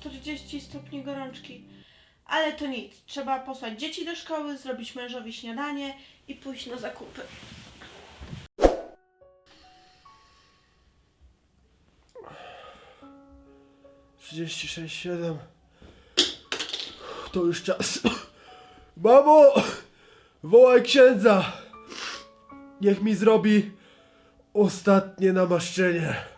40 stopni gorączki. Ale to nic. Trzeba posłać dzieci do szkoły, zrobić mężowi śniadanie i pójść na zakupy. Trzydzieści sześć, siedem. To już czas. Mamo! Wołaj księdza! Niech mi zrobi ostatnie namaszczenie.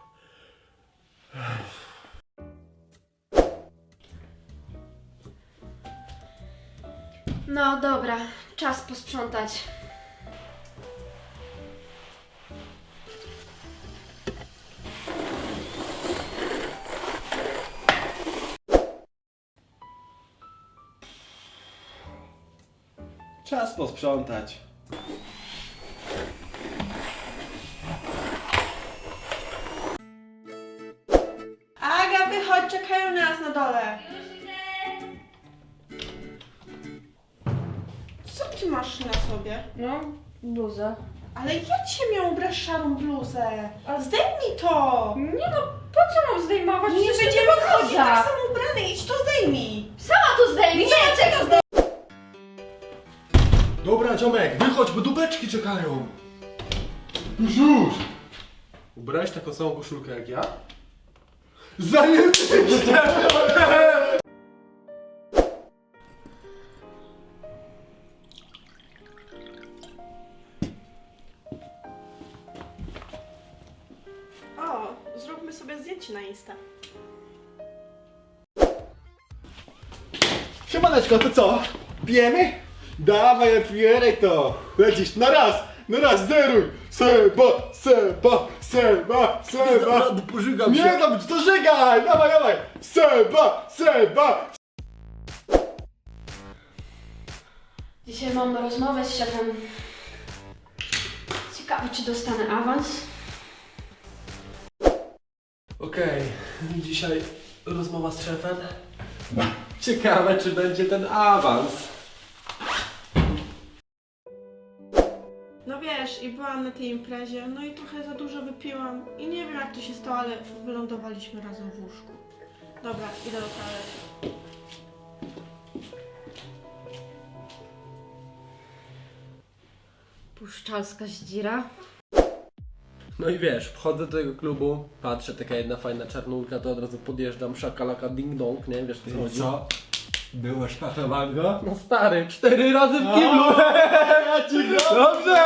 No dobra, czas posprzątać. Czas posprzątać. Aga, wychodź, czekają na nas na dole. Co ty masz na sobie? No, bluzę. Ale ja dzisiaj miałam ubrać szarą bluzę. Zdejmij to! Nie no, po co mam zdejmować? Nie Przecież będziemy chodzić tak samo ubrane, idź to zdejmij! Sama to zdejmij! Nie, czego zdejmij? Dobra, ziomek, wychodź, bo dubeczki czekają. Już, już. Ubrałeś taką samą koszulkę jak ja? Zajebiście! Na Insta. Siemaneczko, to co? Pijemy? Dawaj, otwieraj to! Lecisz na raz, na raz, zeruj! Seba, seba, seba, seba! pożygam Nie, tam, to żegaj! Dawaj, dawaj! Seba, seba! Dzisiaj mam rozmowę z szefem. Ciekawe, czy dostanę awans? Okej, dzisiaj rozmowa z szefem. Ciekawe, czy będzie ten awans. No wiesz, i byłam na tej imprezie, no i trochę za dużo wypiłam. I nie wiem jak to się stało, ale wylądowaliśmy razem w łóżku. Dobra, idę do toalety. Puszczalska zdzira. No i wiesz, wchodzę do tego klubu, patrzę, taka jedna fajna czarnulka, to od razu podjeżdżam, szakalaka ding dong, nie wiesz co chodzi? Co? Było szpatowango? No stary, cztery razy w kiblu! Dobrze!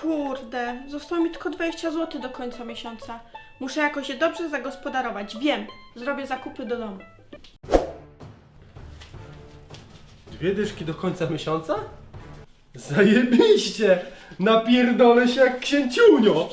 Kurde, zostało mi tylko 20 zł do końca miesiąca. Muszę jakoś je dobrze zagospodarować. Wiem, zrobię zakupy do domu. Dwie dyszki do końca miesiąca? Zajebiście! Napierdolę się jak księciunio!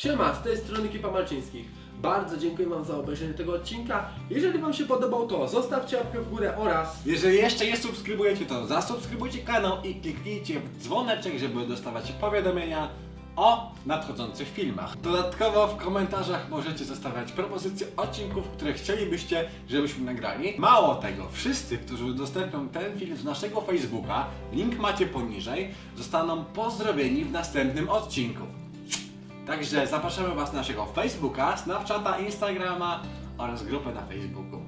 Siema, z tej strony Kipa Malczyńskich. Bardzo dziękuję Wam za obejrzenie tego odcinka. Jeżeli Wam się podobał, to zostawcie łapkę w górę oraz Jeżeli jeszcze nie subskrybujecie, to zasubskrybujcie kanał i kliknijcie w dzwoneczek, żeby dostawać powiadomienia o nadchodzących filmach. Dodatkowo w komentarzach możecie zostawiać propozycje odcinków, które chcielibyście, żebyśmy nagrali. Mało tego, wszyscy, którzy udostępnią ten film z naszego Facebooka, link macie poniżej, zostaną pozdrowieni w następnym odcinku. Także zapraszamy Was na naszego Facebooka, Snapchata, Instagrama oraz grupę na Facebooku.